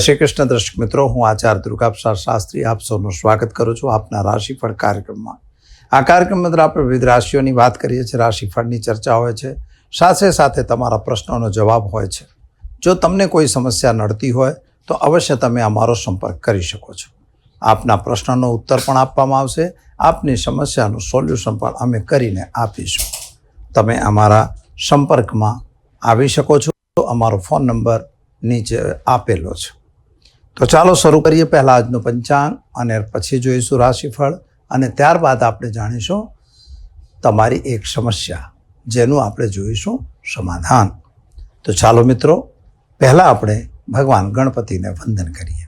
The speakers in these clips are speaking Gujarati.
શ્રી કૃષ્ણ, દર્શક મિત્રો, હું આચાર્ય દુર્ગાપ્રસાદ શાસ્ત્રી આપ સૌનું સ્વાગત કરું છું આપના રાશિફળ કાર્યક્રમમાં. આ કાર્યક્રમ અંદર આપણે વિવિધ રાશિઓની વાત કરીએ છીએ, રાશિફળની ચર્ચા હોય છે, સાથે સાથે તમારા પ્રશ્નોનો જવાબ હોય છે. જો તમને કોઈ સમસ્યા નડતી હોય, તો અવશ્ય તમે અમારો સંપર્ક કરી શકો છો. આપના પ્રશ્નનો ઉત્તર પણ આપવામાં આવશે, આપની સમસ્યાનું સોલ્યુશન પણ અમે કરીને આપીશું. તમે અમારા સંપર્કમાં આવી શકો છો. અમારો ફોન નંબર નીચે આપેલો છે. તો ચાલો શરૂ કરીએ પહેલાં આજનો પંચાંગ અને પછી જોઈશું રાશિફળ અને ત્યારબાદ આપણે જાણીશું તમારી એક સમસ્યા જેનું આપણે જોઈશું સમાધાન. તો ચાલો મિત્રો, પહેલાં આપણે ભગવાન ગણપતિને વંદન કરીએ.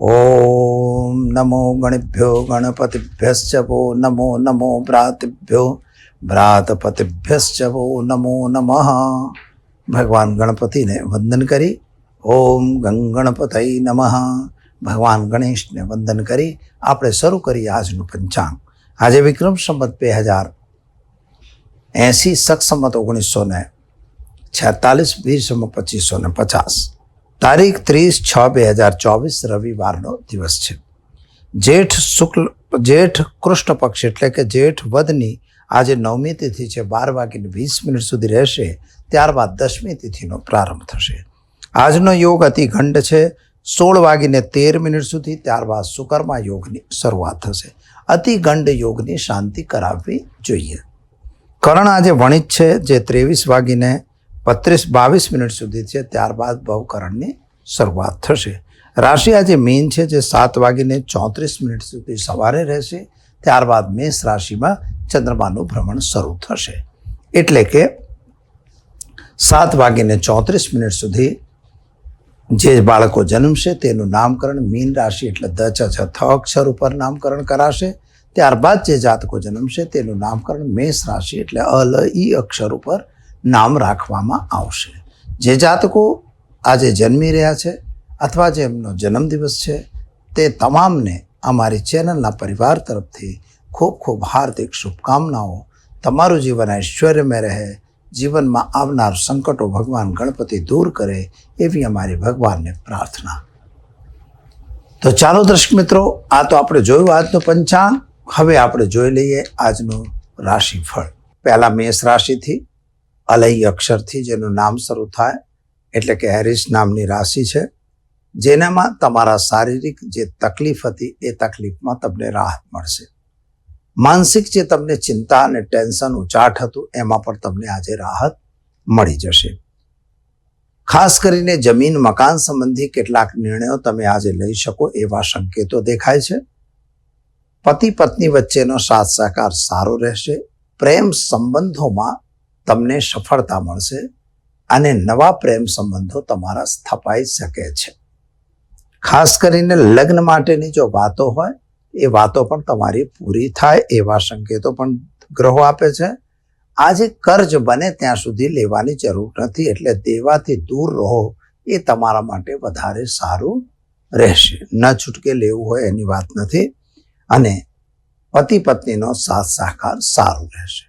ઓમ નમો ગણભ્યો ગણપતિભ્યશ્ચ વો નમો નમો ભ્રાતિભ્યો ભ્રાતપતિભ્યશ્ચ વો નમો નમઃ. ભગવાન ગણપતિને વંદન કરી ઓમ ગંગણપતય નમઃ. ભગવાન ગણેશને વંદન કરી આપણે શરૂ કરીએ આજનું પંચાંગ. આજે વિક્રમ સંમત બે હજાર એંસી સક્ષમત ઓગણીસો ને છેતાલીસ સંવત પચીસો ને પચાસ. તારીખ ત્રીસ છ બે હજાર ચોવીસ રવિવારનો દિવસ છે. જેઠ શુક્લ, જેઠ કૃષ્ણ પક્ષ એટલે કે જેઠ વધની આજે નવમી તિથિ છે. બાર વાગીને વીસ મિનિટ સુધી રહેશે. ત્યારબાદ દસમી તિથિનો પ્રારંભ થશે. આજનો યોગ અતિખંડ છે. સોળ વાગીને તેર મિનિટ સુધી ત્યારબાદ સુકર્મા યોગની શરૂઆત થશે. અતિ ગંડ યોગની શાંતિ કરાવવી જોઈએ. કરણ આજે વણિત છે, જે ત્રેવીસ વાગીને બત્રીસ બાવીસ મિનિટ સુધી છે, ત્યારબાદ ભવકરણની શરૂઆત થશે. રાશિ આજે મીન છે, જે સાત વાગીને ચોત્રીસ મિનિટ સુધી સવારે રહેશે. ત્યારબાદ મેષ રાશિમાં ચંદ્રમાનું ભ્રમણ શરૂ થશે. એટલે કે સાત વાગીને ચોત્રીસ મિનિટ સુધી જે બાળકો જન્મશે તેનું નામકરણ મીન રાશિ એટલે દ ચ છ અક્ષર ઉપર નામકરણ કરાશે. ત્યારબાદ જે જાતકો જન્મશે તેનું નામકરણ મેષ રાશિ એટલે અ, લ, ઈ અક્ષર ઉપર નામ રાખવામાં આવશે. જે જાતકો આજે જન્મી રહ્યા છે અથવા જે એમનો જન્મદિવસ છે તે તમામને અમારી ચેનલના પરિવાર તરફથી ખૂબ ખૂબ હાર્દિક શુભકામનાઓ. તમારું જીવન ઐશ્વર્યમય રહે. જીવનમાં આવનાર સંકટો ભગવાન ગણપતિ દૂર કરે એવી અમારી ભગવાનને પ્રાર્થના. તો ચાલો દર્શક મિત્રો, આ તો આપણે જોયું આજનું પંચાંગ. હવે આપણે જોઈ લઈએ આજનું રાશિફળ. પહેલા મેષ રાશિથી અલય અક્ષરથી જેનું નામ શરૂ થાય, એટલે કે હેરિસ નામની રાશિ છે, જેનામાં તમારા શારીરિક જે તકલીફ હતી એ તકલીફમાં તમને રાહત મળશે. માનસિક જે તમને ચિંતા અને ટેન્શન ઉચાટ હતું, એમાં પણ તમને આજે રાહત મળી જશે. ખાસ કરીને જમીન મકાન સંબંધી કેટલાક નિર્ણયો તમે આજે લઈ શકો એવા સંકેતો દેખાય છે. પતિ પત્ની વચ્ચેનો સાથ સહકાર સારો રહેશે. પ્રેમ સંબંધોમાં તમને સફળતા મળશે અને નવા પ્રેમ સંબંધો તમારા સ્થપાઈ શકે છે. ખાસ કરીને લગ્ન માટેની જો વાતો હોય એ વાતો પણ તમારી પૂરી થાય એવા સંકેતો પણ ગ્રહો આપે છે. આજે કર્જ બને ત્યાં સુધી લેવાની જરૂર નથી એટલે દેવાથી દૂર રહો એ તમારા માટે વધારે સારું રહેશે. ન છૂટકે લેવું હોય એની વાત નથી અને પતિ પત્નીનો સાથ સહકાર સારો રહેશે.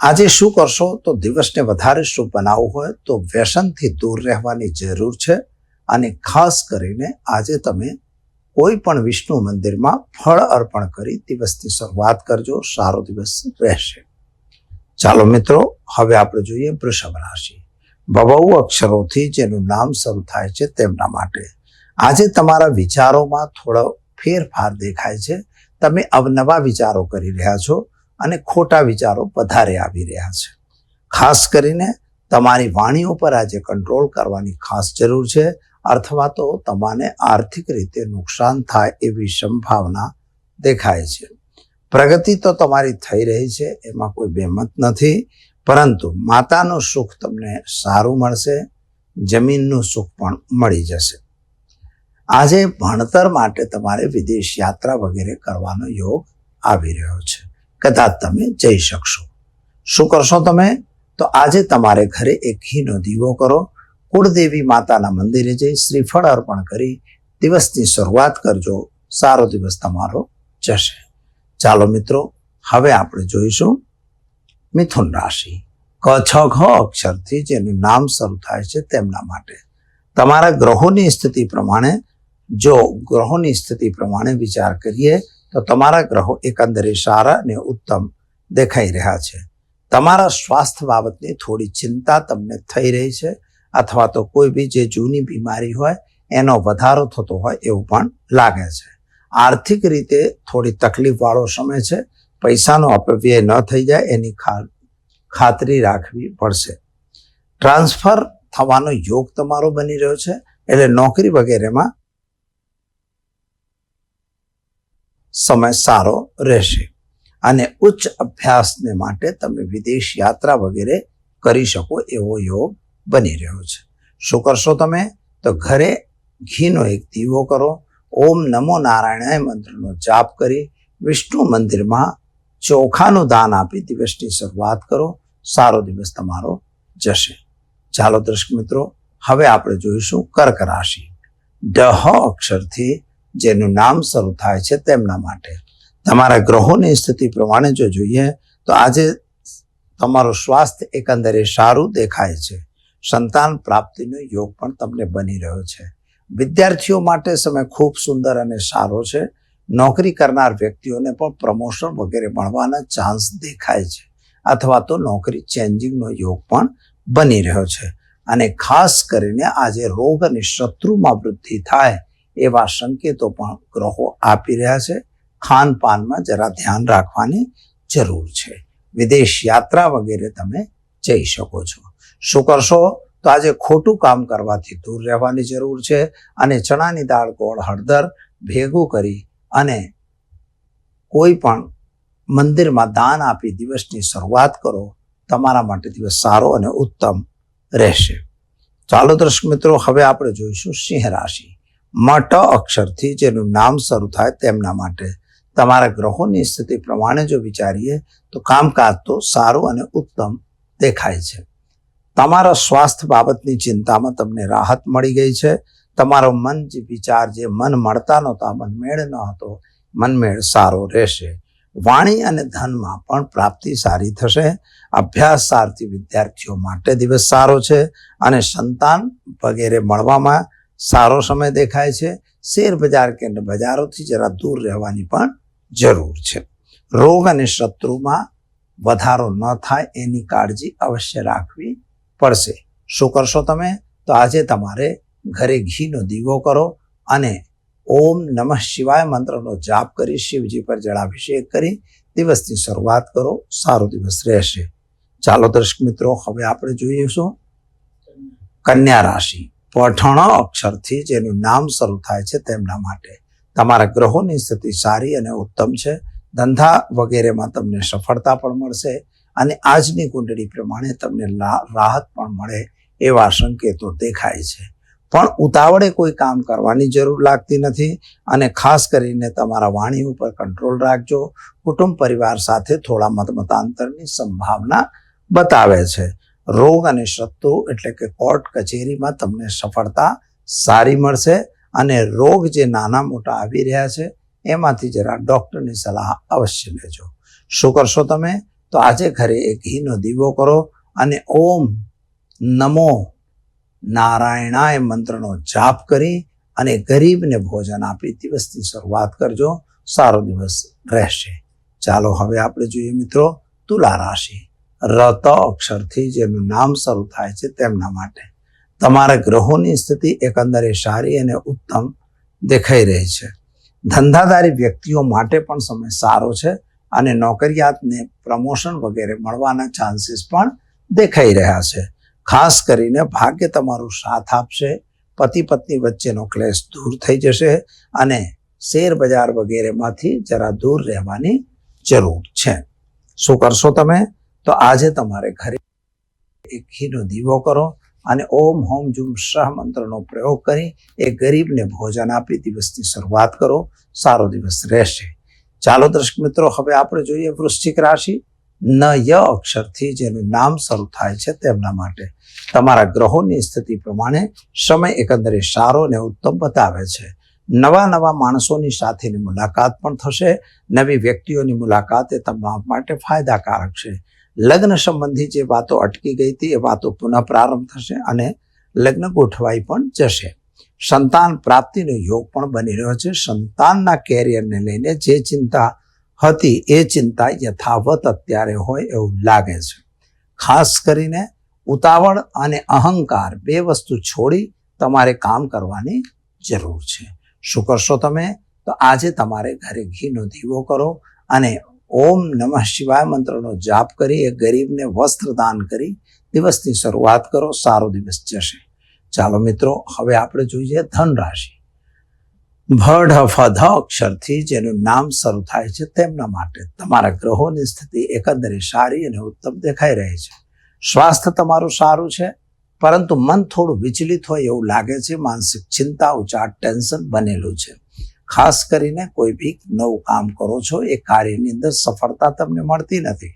આજે શું કરશો? તો દિવસને વધારે શુભ બનાવવું હોય તો વ્યસનથી દૂર રહેવાની જરૂર છે અને ખાસ કરીને આજે તમે કોઈ પણ વિષ્ણુ મંદિરમાં ફળ અર્પણ કરી દિવસની શરૂઆત કરજો, સારો દિવસ રહેશે. ચાલો મિત્રો, હવે આપણે જોઈએ વૃષભ રાશિ. બબુ અક્ષરોથી જેનું નામ શરૂ થાય છે તેમના માટે. આજે તમારા વિચારોમાં થોડો ફેરફાર દેખાય છે. તમે અવનવા વિચારો કરી રહ્યા છો અને ખોટા વિચારો વધારે આવી રહ્યા છે. ખાસ કરીને તમારી વાણી ઉપર આજે કંટ્રોલ કરવાની ખાસ જરૂર છે. અથવા તો તમારે આર્થિક રીતે નુકસાન થાય એવી સંભાવના દેખાય છે. પ્રગતિ તો તમારી થઈ રહી છે, એમાં કોઈ બેમત નથી, પરંતુ માતાનું સુખ તમને સારું મળશે, જમીનનું સુખ પણ મળી જશે. આજે ભણતર માટે તમારે વિદેશ યાત્રા વગેરે કરવાનો યોગ આવી રહ્યો છે. કદાચ તમે જઈ શકશો. શું કરશો તમે? તો આજે તમારે ઘરે એક ઘીનો દીવો કરો કુળદેવી માતાના મંદિરે જઈ શ્રીફળ અર્પણ કરી દિવસની શરૂઆત કરજો. સારો દિવસ તમારો જશે. ચાલો મિત્રો, હવે આપણે જોઈશું મિથુન રાશિ. ક, છ, ઘ અક્ષરથી જેનું નામ શરૂ થાય છે તેમના માટે. તમારા ગ્રહોની સ્થિતિ પ્રમાણે, જો ગ્રહોની સ્થિતિ પ્રમાણે વિચાર કરીએ, તો તમારા ગ્રહો એકંદરે સારા અને ઉત્તમ દેખાઈ રહ્યા છે. તમારા સ્વાસ્થ્ય બાબતની થોડી ચિંતા તમને થઈ રહી છે. અથવા તો કોઈ બી જે જૂની બીમારી હોય, એનો વધારો થતો હોય એવું પણ લાગે છે. આર્થિક રીતે થોડી તકલીફવાળો સમય છે. પૈસાનો અપવ્યય ન થઈ જાય, એની ખાતરી રાખવી પડશે. ટ્રાન્સફર થવાનો યોગ તમારો બની રહ્યો છે, એટલે નોકરી વગેરેમાં સમય સારો રહેશે. અને ઉચ્ચ અભ્યાસને માટે તમે વિદેશ યાત્રા વગેરે કરી શકો એવો યોગ બની રહ્યો છે. શું કરશો તમે? તો ઘરે ઘીનો એક દીવો કરો. ઓમ નમો નારાયણાય મંત્રનો જાપ કરી વિષ્ણુ મંદિરમાં ચોખાનું દાન આપી દિવસની શરૂઆત કરો. સારો દિવસ તમારો જશે. ચાલો દર્શક મિત્રો, હવે આપણે જોઈશું કર્ક રાશિ. ડહ અક્ષરથી જેનું નામ શરૂ થાય છે તેમના માટે. તમારા ગ્રહોની સ્થિતિ પ્રમાણે જો જોઈએ, તો આજે તમારું સ્વાસ્થ્ય એકંદરે સારું દેખાય છે. સંતાન પ્રાપ્તિનો યોગ પણ તમને બની રહ્યો છે. વિદ્યાર્થીઓ માટે સમય ખૂબ સુંદર અને સારો છે. નોકરી કરનાર વ્યક્તિઓને પણ પ્રમોશન વગેરે મળવાના ચાન્સ દેખાય છે અથવા તો નોકરી ચેન્જિંગનો યોગ પણ બની રહ્યો છે. અને ખાસ કરીને આજે રોગ અને શત્રુમાં વૃદ્ધિ થાય એવા સંકેતો પણ ગ્રહો આપી રહ્યા છે. ખાનપાનમાં જરા ધ્યાન રાખવાની જરૂર છે. વિદેશ યાત્રા વગેરે તમે જઈ શકો છો. શું કરશો? તો આજે ખોટું કામ કરવાથી દૂર રહેવાની જરૂર છે અને ચણાની દાળ ગોળ હળદર ભેગું કરી અને કોઈ પણ મંદિરમાં દાન આપી દિવસની શરૂઆત કરો. તમારા માટે દિવસ સારો અને ઉત્તમ રહેશે. ચાલો દર્શક મિત્રો, હવે આપણે જોઈશું સિંહ રાશિ. મટ અક્ષરથી જેનું નામ શરૂ થાય તેમના માટે. તમારા ગ્રહોની સ્થિતિ પ્રમાણે જો વિચારીએ તો કામકાજ તો સારું અને ઉત્તમ દેખાય છે. તમારા સ્વાસ્થ્ય બાબતની ચિંતામાં તમને રાહત મળી ગઈ છે. તમારો મન જે વિચાર જે મન મળતા નહોતા મનમેળ ન હતો. મનમેળ સારો રહેશે. વાણી અને ધનમાં પણ પ્રાપ્તિ સારી થશે. અભ્યાસ સારથી વિદ્યાર્થીઓ માટે દિવસ સારો છે અને સંતાન વગેરે મળવામાં સારો સમય દેખાય છે. શેર બજાર કે બજારોથી જરા દૂર રહેવાની પણ જરૂર છે. રોગ અને શત્રુમાં વધારો ન થાય એની કાળજી અવશ્ય રાખવી પડશે. શું કરશો તમે? તો આજે તમારે ઘરે ઘીનો દીવો કરો અને ઓમ નમઃ શિવાય મંત્રનો જાપ કરી શિવજી પર જળાભિષેક કરી દિવસની શરૂઆત કરો. સારો દિવસ રહેશે. ચાલો દર્શક મિત્રો, હવે આપણે જોઈશું કન્યા રાશિ. પઠણ અક્ષરથી જેનું નામ શરૂ થાય છે તેમના માટે. તમારા ગ્રહોની સ્થિતિ સારી અને ઉત્તમ છે. ધંધા વગેરેમાં તમને સફળતા પણ મળશે. અને આજની કુંડળી પ્રમાણે તમને રાહત પણ મળે એવા સંકેતો દેખાય છે. પણ ઉતાવળે કોઈ કામ કરવાની જરૂર લાગતી નથી અને ખાસ કરીને તમારા વાણી ઉપર કંટ્રોલ રાખજો. કુટુંબ પરિવાર સાથે થોડા મતમતાંતરની સંભાવના બતાવે છે. રોગ અને શત્રુ એટલે કે કોર્ટ કચેરીમાં તમને સફળતા સારી મળશે અને રોગ જે નાના મોટા આવી રહ્યા છે, એમાંથી જરા ડૉક્ટરની સલાહ અવશ્ય લેજો. શું કરશો તમે? તો આજે ઘરે એક ઘીનો દીવો કરો અને ઓમ નમો નારાયણાય મંત્રનો જાપ કરી અને ગરીબને ભોજન આપી દિવસની શરૂઆત કરજો. સારો દિવસ રહેશે. ચાલો હવે આપણે જોઈએ મિત્રો તુલા રાશિ. રત અક્ષરથી જેનું નામ શરૂ થાય છે તેમના માટે. તમારા ગ્રહોની સ્થિતિ એકંદરે સારી અને ઉત્તમ દેખાઈ રહી છે. ધંધાદારી વ્યક્તિઓ માટે પણ સમય સારો છે. અને નોકરિયાતને પ્રમોશન વગેરે મળવાના ચાન્સીસ પણ દેખાઈ રહ્યા છે. ખાસ કરીને ભાગ્ય તમારું સાથ આપશે, પતિ પત્ની વચ્ચેનો ક્લેશ દૂર થઈ જશે અને શેર બજાર વગેરેમાંથી જરા દૂર રહેવાની જરૂર છે. શું કરશો તમે? તો આજે તમારે ઘરે એક ઘીનો દીવો કરો અને ઓમ હોમ જુમ શાહ મંત્રનો પ્રયોગ કરી એ ગરીબને ભોજન આપી દિવસની શરૂઆત કરો. સારો દિવસ રહેશે. ચાલો દર્શક મિત્રો, હવે આપણે જોઈએ વૃશ્ચિક રાશિ. ન ય અક્ષરથી જેનું નામ શરૂ થાય છે તેમના માટે. તમારા ગ્રહોની સ્થિતિ પ્રમાણે સમય એકંદરે સારો અને ઉત્તમ બતાવે છે. નવા નવા માણસોની સાથેની મુલાકાત પણ થશે. નવી વ્યક્તિઓની મુલાકાત એ તમારા માટે ફાયદાકારક છે. લગ્ન સંબંધી જે વાતો અટકી ગઈ હતી એ વાતો પુનઃ પ્રારંભ થશે અને લગ્ન ગોઠવાઈ પણ જશે. સંતાન પ્રાપ્તિનો યોગ પણ બની રહ્યો છે. સંતાનના કેરિયરને લઈને જે ચિંતા હતી એ ચિંતા યથાવત અત્યારે હોય એવું લાગે છે. ખાસ કરીને ઉતાવળ અને અહંકાર બે વસ્તુ છોડી તમારે કામ કરવાની જરૂર છે. શું કરશો તમે? તો આજે તમારે ઘરે ઘીનો દીવો કરો અને ઓમ નમઃ શિવાય મંત્રનો જાપ કરી, એ ગરીબને વસ્ત્ર દાન કરી, દિવસની શરૂઆત કરો, સારો દિવસ જશે. ચાલો મિત્રો, હવે આપણે જોઈએ ધન રાશિ ભડ ધ અક્ષરથી જેનું નામ શરૂ થાય છે તેમના માટે. તમારા ગ્રહોની સ્થિતિ એકંદરે સારી અને ઉત્તમ દેખાઈ રહી છે. સ્વાસ્થ્ય તમારું સારું છે, પરંતુ મન થોડું વિચલિત હોય એવું લાગે છે, માનસિક ચિંતા, ઉચાટ, ટેન્શન બનેલું છે. ખાસ કરીને કોઈ બી નવું કામ કરો છો, એ કાર્યની અંદર સફળતા તમને મળતી નથી.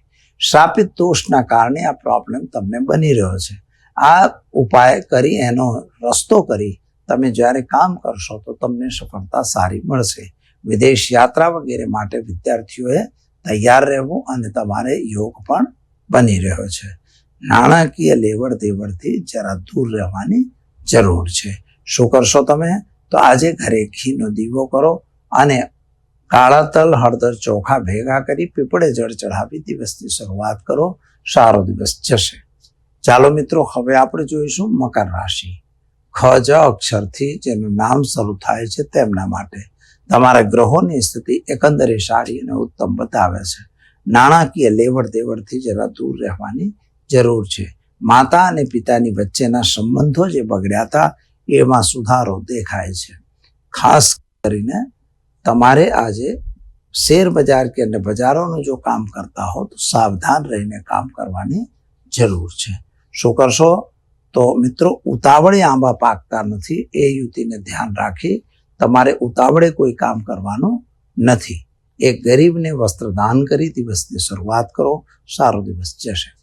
શ્રાપિત દોષના કારણે આ પ્રોબ્લેમ તમને બની રહ્યો છે. આ ઉપાય કરી, એનો રસ્તો કરી તમે જ્યારે કામ કરશો તો તમને સફળતા સારી મળશે. વિદેશ યાત્રા વગેરે માટે વિદ્યાર્થીઓએ તૈયાર રહેવું અને તમારે યોગ પણ બની રહ્યો છે. નાણાકીય લેવડ દેવડથી જરા દૂર રહેવાની જરૂર છે. શું કરશો તમે? તો આજે ઘરે ઘીનો દીવો કરો અને કાળા તલ હળદર ચોખા ભેગા કરી પીપળે જળ ચઢાવી દિવસની શરૂઆત કરો. સારો દિવસ જશે. ચાલો મિત્રો, હવે આપણે જોઈશું મકર રાશિ. ખ, જ, અક્ષરથી જેનું નામ શરૂ થાય છે તેમના માટે. તમારા ગ્રહોની સ્થિતિ એકંદરે સારી અને ઉત્તમ બતાવે છે. નાણાકીય લેવડ દેવડથી જરા દૂર રહેવાની જરૂર છે. માતા અને પિતાની વચ્ચેના સંબંધો જે બગડ્યા હતા, એમાં સુધારો દેખાય છે. ખાસ કરીને તમારે આજે શેર બજાર કે અને બજારોનું જો કામ કરતા હો, તો સાવધાન રહીને કામ કરવાની જરૂર છે. શું કરશો? તો મિત્રો, ઉતાવળે આંબા પાકતા નથી. એ યુતિને ધ્યાન રાખી તમારે ઉતાવળે કોઈ કામ કરવાનું નથી. એક ગરીબને વસ્ત્રદાન કરી દિવસની શરૂઆત કરો. સારો દિવસ જશે.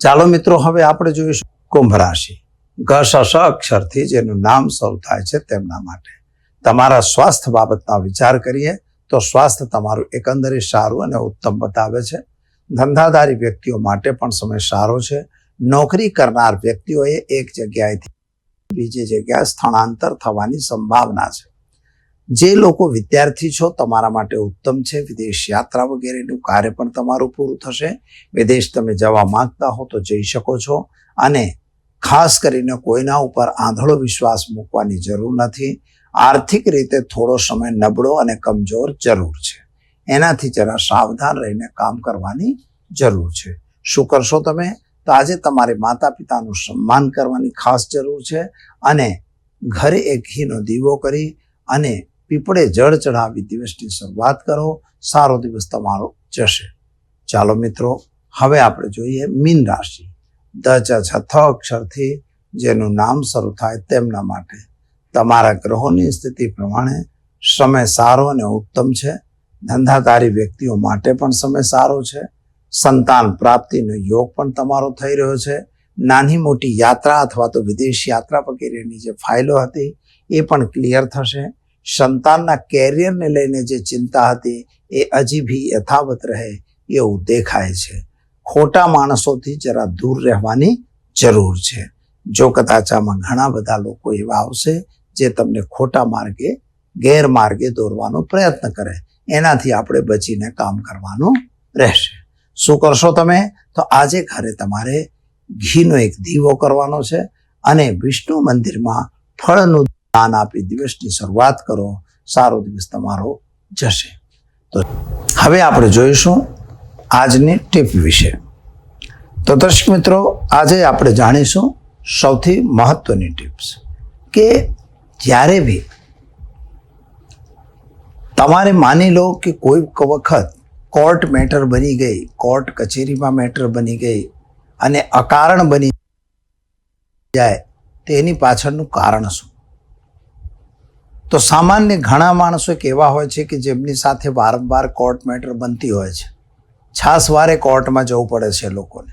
ચાલો મિત્રો, હવે આપણે જોઈશું કુંભ રાશિ. ઘ અક્ષરથી જેનું નામ શરૂ થાય છે તેમના માટે. તમારા સ્વાસ્થ્ય બાબતના વિચાર કરીએ તો સ્વાસ્થ્ય તમારું એકંદરે સારું અને ઉત્તમ બતાવે છે. ધંધાદારી વ્યક્તિઓ માટે પણ સમય સારો છે. નોકરી કરનાર વ્યક્તિઓએ એક જગ્યાએથી બીજી જગ્યાએ સ્થળાંતર થવાની સંભાવના છે. જે લોકો વિદ્યાર્થી છો, તમારા માટે ઉત્તમ છે. વિદેશ યાત્રા વગેરેનું કાર્ય પણ તમારું પૂરું થશે. વિદેશ તમે જવા માંગતા હો તો જઈ શકો છો. અને ખાસ કરીને કોઈના ઉપર આંધળો વિશ્વાસ મૂકવાની જરૂર નથી. આર્થિક રીતે થોડો સમય નબળો અને કમજોર જરૂર છે. એનાથી જરા સાવધાન રહીને કામ કરવાની જરૂર છે. શું કરશો તમે? તો આજે તમારે માતા પિતાનું સન્માન કરવાની ખાસ જરૂર છે અને ઘરે એક ઘીનો દીવો કરી અને પીપળે જળ ચઢાવી દિવસની શરૂઆત કરો. સારો દિવસ તમારો જશે. ચાલો મિત્રો, હવે આપણે જોઈએ મીન રાશિ. દ ચ છ અક્ષરથી જેનું નામ શરૂ થાય તેમના માટે. તમારા ગ્રહોની સ્થિતિ પ્રમાણે સમય સારો અને ઉત્તમ છે. ધંધાદારી વ્યક્તિઓ માટે પણ સમય સારો છે. સંતાન પ્રાપ્તિનો યોગ પણ તમારો થઈ રહ્યો છે. નાની મોટી યાત્રા અથવા તો વિદેશ યાત્રા વગેરેની જે ફાઇલો હતી એ પણ ક્લિયર થશે. સંતાનના કેરિયરને લઈને જે ચિંતા હતી એ હજી બી યથાવત રહે એવું દેખાય છે. ખોટા માણસોથી જરા દૂર રહેવાની જરૂર છે. જો કદાચ આમાં ઘણા બધા લોકો એવા આવશે જે તમને ખોટા માર્ગે, ગેરમાર્ગે દોરવાનો પ્રયત્ન કરે. એનાથી આપણે બચીને કામ કરવાનું રહેશે. શું કરશો તમે? તો આજે ઘરે તમારે ઘીનો એક દીવો કરવાનો છે અને વિષ્ણુ મંદિરમાં ફળનું દાન આપી દિવસની શરૂઆત કરો, સારો દિવસ તમારો જશે. તો હવે આપણે જોઈશું આજની ટીપ વિશે. તો દર્શક મિત્રો, આજે આપણે જાણીશું સૌથી મહત્વની ટિપ્સ કે જ્યારે બી તમારે માની લો કે કોઈ વખત કોર્ટ મેટર બની ગઈ, કોર્ટ કચેરીમાં મેટર બની ગઈ અને અકારણ બની જાય, તેની પાછળનું કારણ શું? તો સામાન્ય ઘણા માણસો એક એવા હોય છે કે જેમની સાથે વારંવાર કોર્ટ મેટર બનતી હોય છે. છાસવારે કોર્ટમાં જવું પડે છે લોકોને.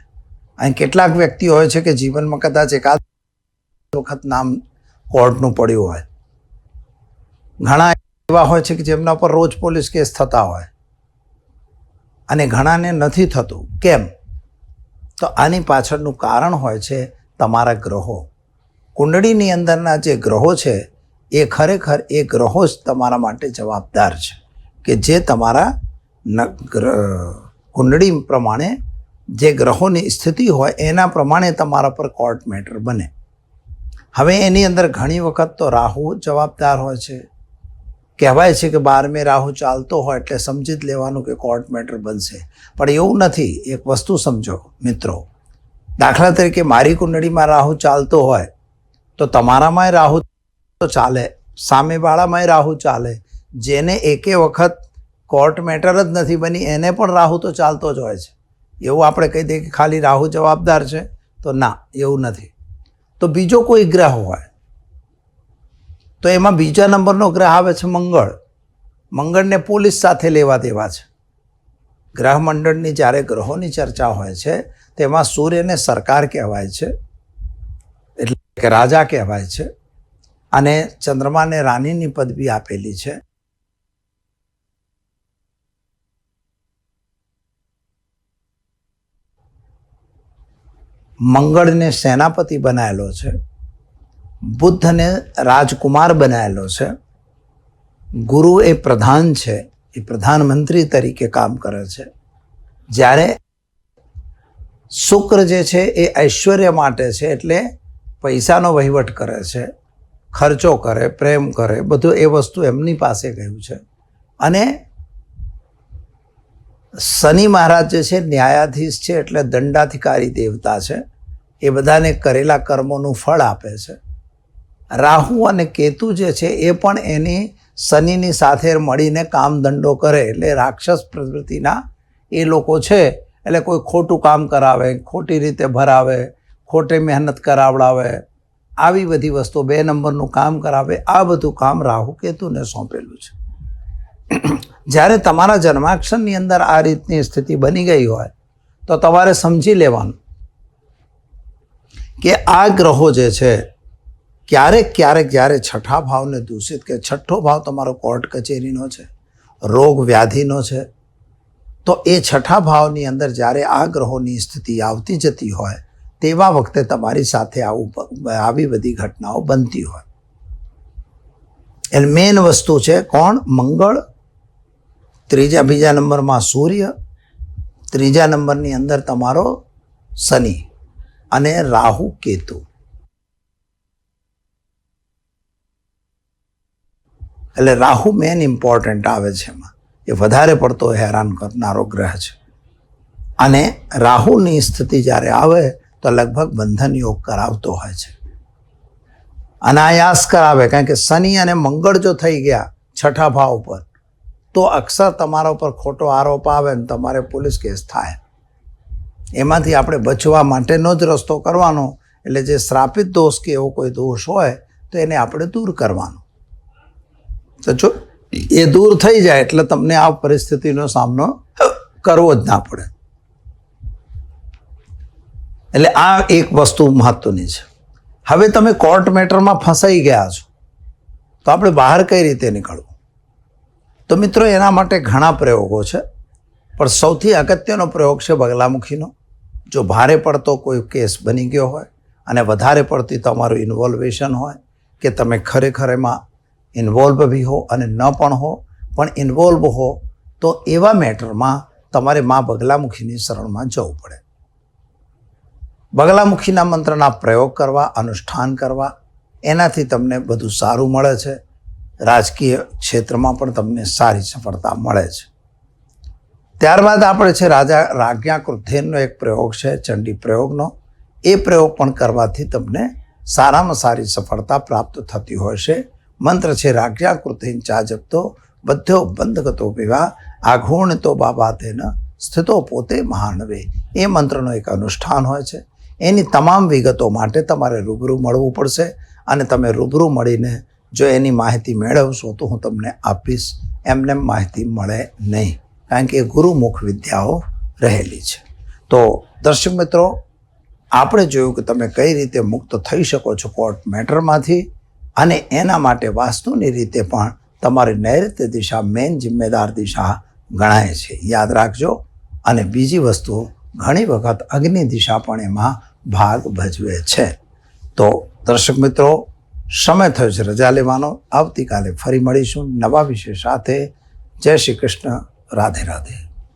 અને કેટલાક વ્યક્તિ હોય છે કે જીવનમાં કદાચ એકાદ વખત નામ કોર્ટનું પડ્યું હોય. ઘણા એવા હોય છે કે જેમના પર રોજ પોલીસ કેસ થતા હોય. અને ઘણાને નથી થતું. કેમ? તો આની પાછળનું કારણ હોય છે તમારા ગ્રહો. કુંડળીની અંદરના જે ગ્રહો છે, એ ખરેખર એ ગ્રહો જ તમારા માટે જવાબદાર છે કે જે તમારા કુંડળી પ્રમાણે જે ગ્રહોની સ્થિતિ હોય, એના પ્રમાણે તમારા પર કોર્ટ મેટર બને. હવે એની અંદર ઘણી વખત તો રાહુ જવાબદાર હોય છે. કહેવાય છે કે બારમે રાહુ ચાલતો હોય એટલે સમજી જ લેવાનું કે કોર્ટ મેટર બનશે. પણ એવું નથી. એક વસ્તુ સમજો, મિત્રો. દાખલા તરીકે મારી કુંડળીમાં રાહુ ચાલતો હોય, તો તમારામાંય રાહુ તો ચાલે. સામેવાળામાંય રાહુ ચાલે. જેને એકે વખત કોર્ટ મેટર જ નથી બની, એને પણ રાહુ તો ચાલતો જ હોય છે. એવું આપણે કહી દઈએ કે ખાલી રાહુ જવાબદાર છે, તો ના, એવું નથી. તો બીજો કોઈ ગ્રહ હોય તો એમાં બીજા નંબરનો ગ્રહ આવે છે મંગળ. મંગળને પોલીસ સાથે લેવા દેવા છે. ગ્રહ મંડળની જ્યારે ગ્રહોની ચર્ચા હોય છે તેમાં સૂર્યને સરકાર કહેવાય છે, એટલે કે રાજા કહેવાય છે, અને ચંદ્રમાને રાણીની પદવી આપેલી છે. મંગળને સેનાપતિ બનાવેલો છે. બુદ્ધને રાજકુમાર બનાવેલો છે. ગુરુ એ પ્રધાન છે, એ પ્રધાનમંત્રી તરીકે કામ કરે છે. જ્યારે શુક્ર જે છે એ ઐશ્વર્ય માટે છે, એટલે પૈસાનો વહીવટ કરે છે, ખર્ચો કરે, પ્રેમ કરે, બધું એ વસ્તુ એમની પાસે ગયું છે. અને શનિ મહારાજ જે છે ન્યાયાધીશ છે, એટલે દંડાધિકારી દેવતા છે. એ બધાને કરેલા કર્મોનું ફળ આપે છે. રાહુ અને કેતુ જે છે એ પણ એની શનિની સાથે મળીને કામ કરે એટલે રાક્ષસ પ્રવૃત્તિના એ લોકો છે, એટલે કોઈ ખોટું કામ કરાવે, ખોટી રીતે ભરાવે, ખોટી મહેનત કરાવડાવે, આવી બધી વસ્તુ બે નંબરનું કામ કરાવે, આ બધું કામ રાહુ કેતુને સોંપેલું છે. જ્યારે તમારા જન્માક્ષરની અંદર આ રીતની સ્થિતિ બની ગઈ હોય, તો તમારે સમજી લેવાનું કે આ ગ્રહો જે છે ક્યારેક ક્યારેક જ્યારે છઠ્ઠા ભાવને દૂષિત કે છઠ્ઠો ભાવ તમારો કોર્ટ કચેરીનો છે, રોગ વ્યાધિનો છે, તો એ છઠ્ઠા ભાવની અંદર જ્યારે આ ગ્રહોની સ્થિતિ આવતી જતી હોય, તેવા વખતે તમારી સાથે આવું આવી બધી ઘટનાઓ બનતી હોય. એટલે મેઇન વસ્તુ છે કોણ? મંગળ. ત્રીજા, બીજા નંબરમાં સૂર્ય. ત્રીજા નંબરની અંદર તમારો શનિ અને રાહુ કેતુ. એટલે રાહુ મેન ઇમ્પોર્ટન્ટ આવે છે એમાં. એ વધારે પડતો હેરાન કરનારો ગ્રહ છે. અને રાહુની સ્થિતિ જ્યારે આવે, તો લગભગ બંધન યોગ કરાવતો હોય છે. અનાયાસ કરાવે, કારણ કે શનિ અને મંગળ જો થઈ ગયા છઠ્ઠા ભાવ પર તો અક્ષર તમારા ઉપર ખોટો આરોપ આવે ને તમારે પોલીસ કેસ થાય. એમાંથી આપણે બચવા માટેનો જ રસ્તો કરવાનો, એટલે જે શ્રાપિત દોષ કે એવો કોઈ દોષ હોય, તો એને આપણે દૂર કરવાનો. તો એ દૂર થઈ જાય એટલે તમને આ પરિસ્થિતિનો સામનો કરવો જ ના પડે. એટલે આ એક વસ્તુ મહત્વની છે. હવે તમે કોર્ટ મેટરમાં ફસાઈ ગયા છો, તો આપણે બહાર કઈ રીતે નીકળવું? તો મિત્રો, એના માટે ઘણા પ્રયોગો છે, પણ સૌથી અગત્યનો પ્રયોગ છે બગલામુખીનો. જો ભારે પડતો કોઈ કેસ બની ગયો હોય અને વધારે પડતી તમારું ઇન્વોલ્વેશન હોય કે તમે ખરેખર એમાં ઇન્વોલ્વ બી હો અને ન પણ હો, પણ ઇન્વોલ્વ હો, તો એવા મેટરમાં તમારે મા બગલામુખીની શરણમાં જવું પડે. બગલામુખીના મંત્રના પ્રયોગ કરવા, અનુષ્ઠાન કરવા, એનાથી તમને બધું સારું મળે છે. રાજકીય ક્ષેત્રમાં પણ તમને સારી સફળતા મળે છે. ત્યારબાદ આપણે છે રાજા રાજ્ઞા ક્રુધેનનો એક પ્રયોગ છે, ચંડી પ્રયોગનો. એ પ્રયોગ પણ કરવાથી તમને સારામાં સારી સફળતા પ્રાપ્ત થતી હોય છે. મંત્ર છે રાજ્ઞા કૃતેન ચા જપતો બધ્યો બંધગતો વિવાહ તો બાબા તેના સ્થિતો પોતે મહાનવે. એ મંત્રનો એક અનુષ્ઠાન હોય છે. એની તમામ વિગતો માટે તમારે રૂબરૂ મળવું પડશે અને તમે રૂબરૂ મળીને જો એની માહિતી મેળવશો તો હું તમને આપીશ. એમને માહિતી મળે નહીં, કારણ કે ગુરુમુખ વિદ્યાઓ રહેલી છે. તો દર્શક મિત્રો, આપણે જોયું કે તમે કઈ રીતે મુક્ત થઈ શકો છો કોર્ટ મેટરમાંથી. અને એના માટે વાસ્તુની રીતે પણ તમારી નૈઋત્ય દિશા મેઇન જિમ્મેદાર દિશા ગણાય છે. યાદ રાખજો. અને બીજી વસ્તુ, ઘણી વખત અગ્નિ દિશા પણ એમાં ભાગ ભજવે છે. તો દર્શક મિત્રો, સમય થયો છે રજા લેવાનો. આવતીકાલે ફરી મળીશું નવા વિષય સાથે. જય શ્રી કૃષ્ણ. રાધે રાધે.